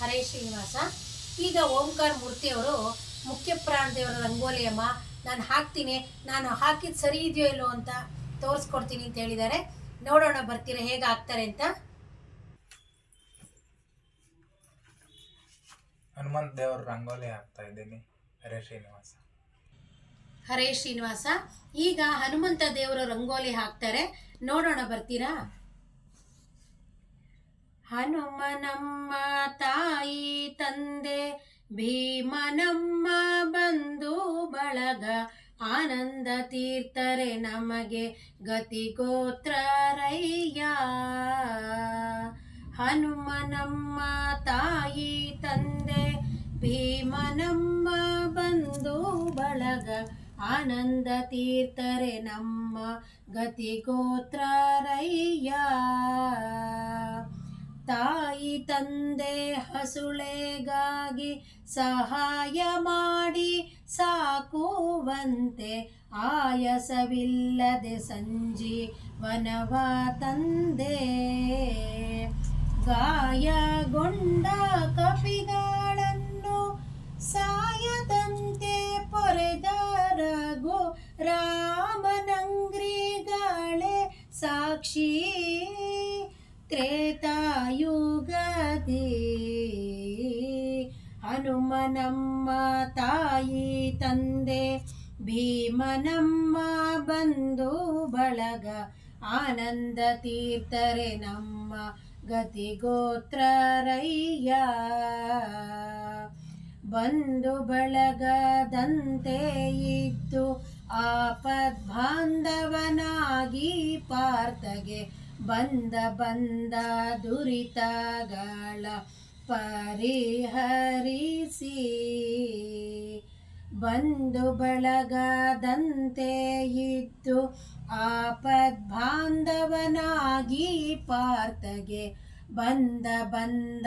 ಹರೇ ಶ್ರೀನಿವಾಸ. ಈಗ ಓಂಕಾರ ಮೂರ್ತಿಯವರು ಮುಖ್ಯ ಪ್ರಾಣ ದೇವರ ರಂಗೋಲಿ ಅಮ್ಮ. ನಾನು ಹಾಕ್ತೀನಿ. ನಾನು ಹಾಕಿದ್ದು ಸರಿ ಇದೆಯೋ ಇಲ್ಲೋ ಅಂತ ತೋರಿಸ್ಕೊಡ್ತೀನಿ ಅಂತ ಹೇಳಿದ್ದಾರೆ. ನೋಡೋಣ ಬರ್ತೀರಾ ಹೇಗೆ ಹಾಕ್ತಾರೆ ಅಂತ. ಹನುಮಂತ ದೇವರ ರಂಗೋಲಿ ಹಾಕ್ತಾ ಇದ್ದೀನಿ. ಹರೇ ಶ್ರೀನಿವಾಸ. ಹರೇ ಶ್ರೀನಿವಾಸ. ಈಗ ಹನುಮಂತ ದೇವರ ರಂಗೋಲಿ ಹಾಕ್ತಾರೆ. ನೋಡೋಣ ಬರ್ತೀರಾ. ಹನುಮನಮ್ಮ ತಾಯಿ ತಂದೆ ಭೀಮನಮ್ಮ ಬಂದು ಬಳಗ ಆನಂದ ತೀರ್ಥರೆ ನಮಗೆ ಗತಿ ಗತಿಗೋತ್ರರಯ್ಯ ಹನುಮನಮ್ಮ ತಾಯಿ ತಂದೆ ಭೀಮನಮ್ಮ ಬಂದು ಬಳಗ ಆನಂದ ತೀರ್ಥರೆ ನಮ್ಮ ಗತಿ ಗತಿಗೋತ್ರರಯ್ಯ ತಾಯಿ ತಂದೆ ಹಸುಳೆಗಾಗಿ ಸಹಾಯ ಮಾಡಿ ಸಾಕುವಂತೆ ಆಯಸವಿಲ್ಲದೆ ಸಂಜೀವನವ ತಂದೆ ಗಾಯಗೊಂಡ ಹನುಮನಮ್ಮ ತಾಯಿ ತಂದೆ, ಭೀಮನಮ್ಮ ಬಂಧು ಬಳಗ, ಆನಂದ ತೀರ್ಥರೆ ನಮ್ಮ ಗತಿಗೋತ್ರರಯ್ಯ ಬಂಧು ಬಳಗದಂತೆ ಇದ್ದು ಆಪದ್ ಬಾಂಧವನಾಗಿ ಪಾರ್ಥಗೆ ಬಂದ ಬಂದ ದುರಿತಗಳ ಪರಿಹರಿಸಿ ಬಂದು ಬಳಗದಂತೆ ಇದ್ದು ಆಪದ್ ಬಾಂಧವನಾಗಿ ಪಾರ್ಥಗೆ ಬಂದ ಬಂದ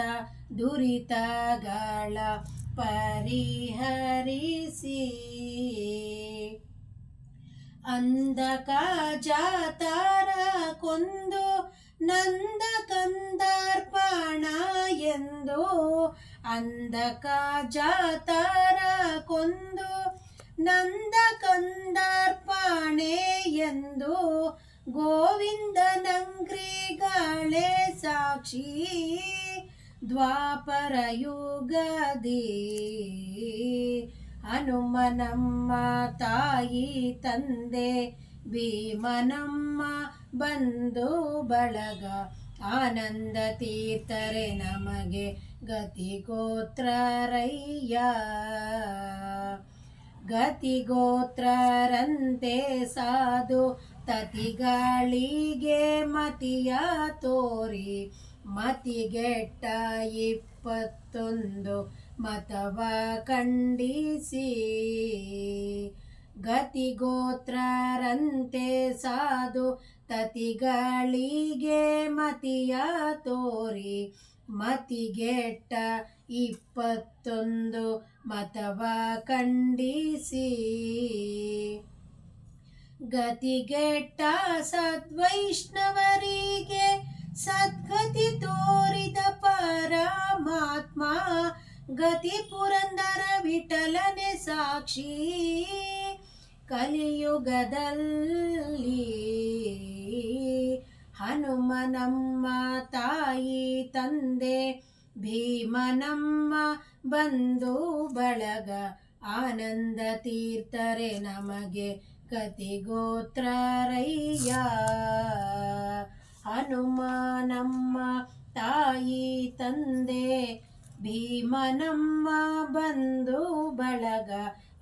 ದುರಿತಗಳ ಪರಿಹರಿಸಿ ಅಂದಕ ಜಾತಾರ ಕೊಂದು ನಂದ ಕಂದಾರ್ಪಣ ಎಂದು ಅಂದಕ ಜಾತಾರ ಕೊಂದು ನಂದ ಕಂದಾರ್ಪಣೆ ಎಂದು ಗೋವಿಂದನಂಗ್ರಿಗಳೇ ಸಾಕ್ಷಿ ದ್ವಾಪರ ಯುಗದಿ ಹನುಮನಮ್ಮ ತಾಯಿ ತಂದೆ ಭೀಮನಮ್ಮ ಬಂಧು ಬಳಗ ಆನಂದ ತೀರ್ಥರೆ ನಮಗೆ ಗತಿ ಗೋತ್ರರಯ್ಯ. ಗತಿ ಗೋತ್ರರಂತೆ ಸಾಧು ತತಿಗಳಿಗೆ ಮತಿಯ ತೋರಿ, ಮತಿಗೆಟ್ಟ ಇಪ್ಪತ್ತೊಂದು ಮತವ ಖಂಡಿಸಿ. ಗತಿಗೋತ್ರರಂತೆ ಸಾಧು ತತಿಗಳಿಗೆ ಮತಿಯ ತೋರಿ, ಮತಿಗೆಟ್ಟ ಇಪ್ಪತ್ತೊಂದು ಮತವ ಖಂಡಿಸಿ. ಗತಿಗೆಟ್ಟ ಸದ್ವೈಷ್ಣವರಿಗೆ ಸದ್ಗತಿ ತೋರಿದ ಪರಮಾತ್ಮ, ಗತಿ ಪುರಂದರ ವಿಠಲನೆ ಸಾಕ್ಷಿ ಕಲಿಯುಗದಲ್ಲಿ. ಹನುಮನಮ್ಮ ತಾಯಿ ತಂದೆ, ಭೀಮನಮ್ಮ ಬಂಧು ಬಳಗ, ಆನಂದ ತೀರ್ಥರೆ ನಮಗೆ ಕತಿಗೋತ್ರಯ್ಯ ಹನುಮನಮ್ಮ ತಾಯಿ ತಂದೆ, ಭೀಮನಮ್ಮ ಬಂಧು ಬಳಗ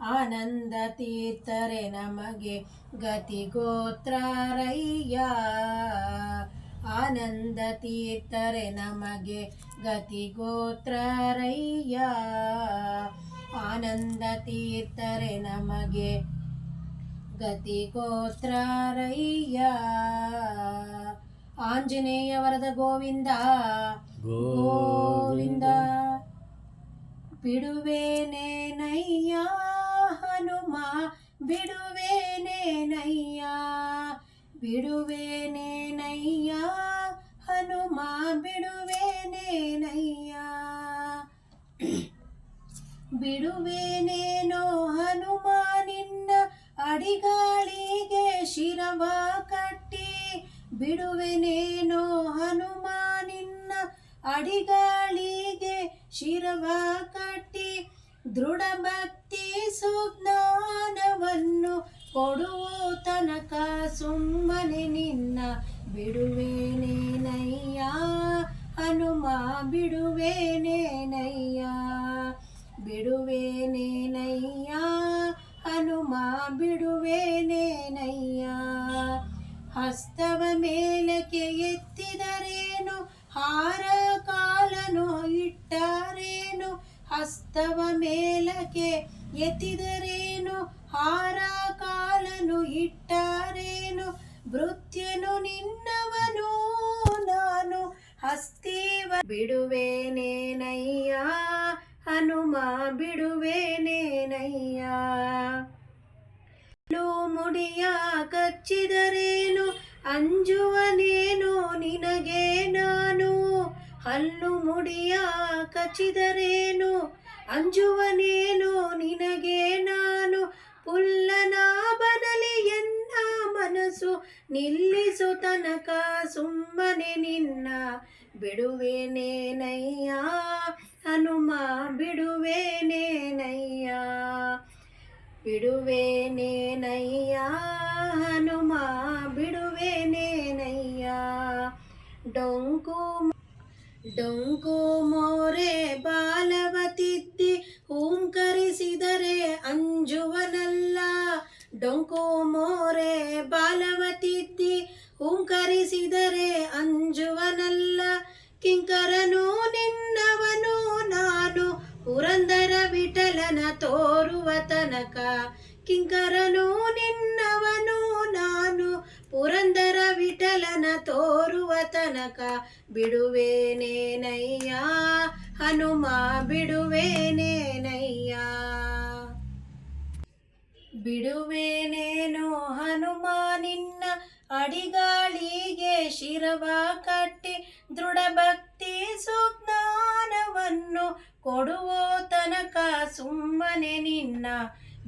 ಆನಂದ ತೀರ್ಥರೆ ನಮಗೆ ಗತಿ ಗತಿಗೋತ್ರರಯ್ಯ. ಆನಂದ ತೀರ್ಥರೆ ನಮಗೆ ಗತಿ ಗತಿಗೋತ್ರರಯ್ಯ. ಆನಂದ ತೀರ್ಥರೆ ನಮಗೆ ಗತಿ ಗತಿಗೋತ್ರರಯ್ಯ. ಆಂಜನೇಯ ವರದ ಗೋವಿಂದ. ಗೋವಿಂದ. ಬಿಡುವೇನೇನಯ್ಯ? ಹನುಮ ಬಿಡುವೇನೇನಯ್ಯ ಬಿಡುವೇನೇನಯ್ಯ ಹನುಮ ಬಿಡುವೇನೇನಯ್ಯ ಬಿಡುವೇನೇನೋ ಹನುಮ, ನಿನ್ನ ಅಡಿಗಾಳಿಗೆ ಶಿರವ ಕಟ್ಟಿ ಬಿಡುವೆನೇನೋ ಹನುಮ, ನಿನ್ನ ಅಡಿಗಾಳಿಗೆ ಶಿರವ ಕಟ್ಟಿ ದೃಢ ಸುಜ್ಞಾನವನ್ನು ಕೊಡುವ ತನಕ ಸುಮ್ಮನೆ ನಿನ್ನ ಬಿಡುವೇನೇನಯ್ಯ ಹನುಮ ಬಿಡುವೇನೇನಯ್ಯ ಬಿಡುವೇನೇನಯ್ಯ ಮೇಲಕ್ಕೆ ಎತ್ತಿದರೇನು? ಹಾರ ಕಾಲನು ಇಟ್ಟಾರೇನು? ಭೃತ್ಯನು ನಿನ್ನವನು, ನಾನು ಹಸ್ತೀವ ಬಿಡುವೇನೇನಯ್ಯ ಹನುಮ ಬಿಡುವೇನೇನಯ್ಯ ಮುಡಿಯ ಕಚ್ಚಿದರೇನು? ಅಂಜುವನೇನು ನಿನಗೆ ನಾನು? ಹಲ್ಲು ಮುಡಿಯ ಕಚ್ಚಿದರೇನು? ಅಂಜುವನೇನು ನಿನಗೆ ನಾನು ಪುಲ್ಲನಾಭನಲ್ಲಿ ಎನ್ನ ಮನಸ್ಸು ನಿಲ್ಲಿಸು ತನಕ ಸುಮ್ಮನೆ ನಿನ್ನ ಬಿಡುವೇನೇನಯ್ಯ ಹನುಮ ಬಿಡುವೇನೇನಯ್ಯ ಬಿಡುವೇನೇನಯ್ಯ ಹನುಮ ಬಿಡುವೇನೇನಯ್ಯ ಡೊಂಕು ಡೊಂಕು ಮೋರೆ ಬಾಲವ ಡೊಂಕು ಮೋರೆ ಬಾಲವತಿದ್ದಿ, ಹುಂಕರಿಸಿದರೆ ಅಂಜುವನಲ್ಲ. ಕಿಂಕರನು ನಿನ್ನವನು, ನಾನು ಪುರಂದರ ವಿಠಲನ ತೋರುವ ತನಕ. ಕಿಂಕರನು ನಿನ್ನವನು, ನಾನು ಪುರಂದರ ವಿಠಲನ ತೋರುವ ತನಕ. ಬಿಡುವೇನೇನಯ್ಯ, ಹನುಮ ಬಿಡುವೇನೇನಯ್ಯ. ಬಿಡುವೇನೇನೋ ಹನುಮ ನಿನ್ನ ಅಡಿಗಾಳಿಗೆ ಶಿರವ ಕಟ್ಟಿ ದೃಢ ಭಕ್ತಿ ಸುಜ್ಞಾನವನ್ನು ಕೊಡುವ ತನಕ ಸುಮ್ಮನೆ ನಿನ್ನ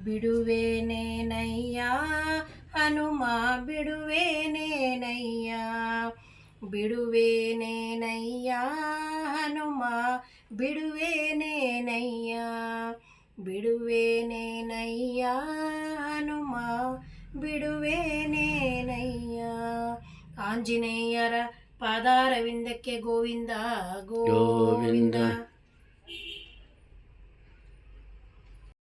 ಬಿಡುವೇನೇನಯ್ಯ? ಹನುಮ, ಬಿಡುವೇನೇನಯ್ಯ? ಬಿಡುವೇನೇನಯ್ಯ? ಹನುಮ, ಬಿಡುವೇನೇನಯ್ಯ? ಬಿಡುವೇನೇನಯ್ಯ ಹನುಮ? ಬಿಡುವೇನೇನಯ್ಯ? ಆಂಜನೇಯರ ಪಾದಾರವಿಂದಕ್ಕೆ ಗೋವಿಂದ ಗೋವಿಂದ.